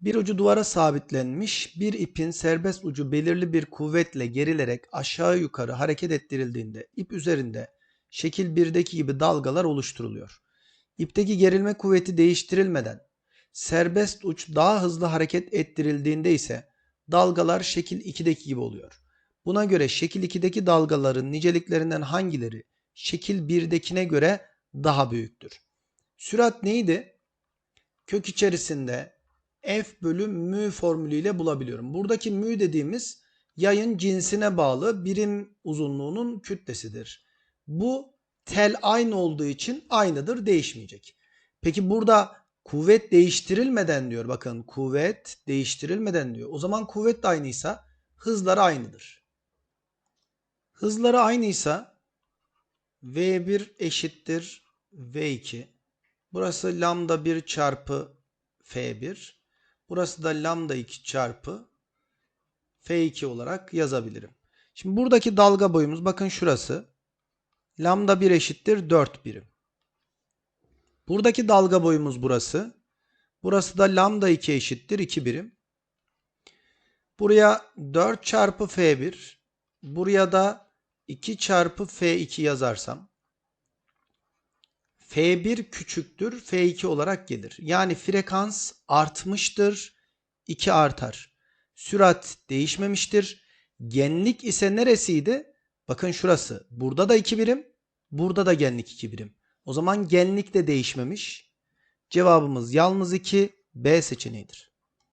Bir ucu duvara sabitlenmiş, bir ipin serbest ucu belirli bir kuvvetle gerilerek aşağı yukarı hareket ettirildiğinde ip üzerinde şekil 1'deki gibi dalgalar oluşturuluyor. İpteki gerilme kuvveti değiştirilmeden serbest uç daha hızlı hareket ettirildiğinde ise dalgalar şekil 2'deki gibi oluyor. Buna göre şekil 2'deki dalgaların niceliklerinden hangileri şekil 1'dekine göre daha büyüktür? Sürat neydi? Kök içerisinde f bölü mü formülüyle bulabiliyorum. Buradaki mü dediğimiz yayın cinsine bağlı birim uzunluğunun kütlesidir. Bu tel aynı olduğu için aynıdır değişmeyecek. Peki burada kuvvet değiştirilmeden diyor. Bakın kuvvet değiştirilmeden diyor. O zaman kuvvet de aynıysa hızları aynıdır. Hızları aynıysa V1 eşittir V2. Burası lambda 1 çarpı F1. Burası da lambda 2 çarpı F2 olarak yazabilirim. Şimdi buradaki dalga boyumuz bakın şurası. Lambda 1 eşittir 4 birim. Buradaki dalga boyumuz burası. Burası da lambda 2 eşittir 2 birim. Buraya 4 çarpı F1. Buraya da 2 çarpı F2 yazarsam. F1 küçüktür F2 olarak gelir. Yani frekans artmıştır. 2 artar. Sürat değişmemiştir. Genlik ise neresiydi? Bakın şurası. Burada da 2 birim. Burada da genlik 2 birim. O zaman genlik de değişmemiş. Cevabımız yalnız 2 B seçeneğidir.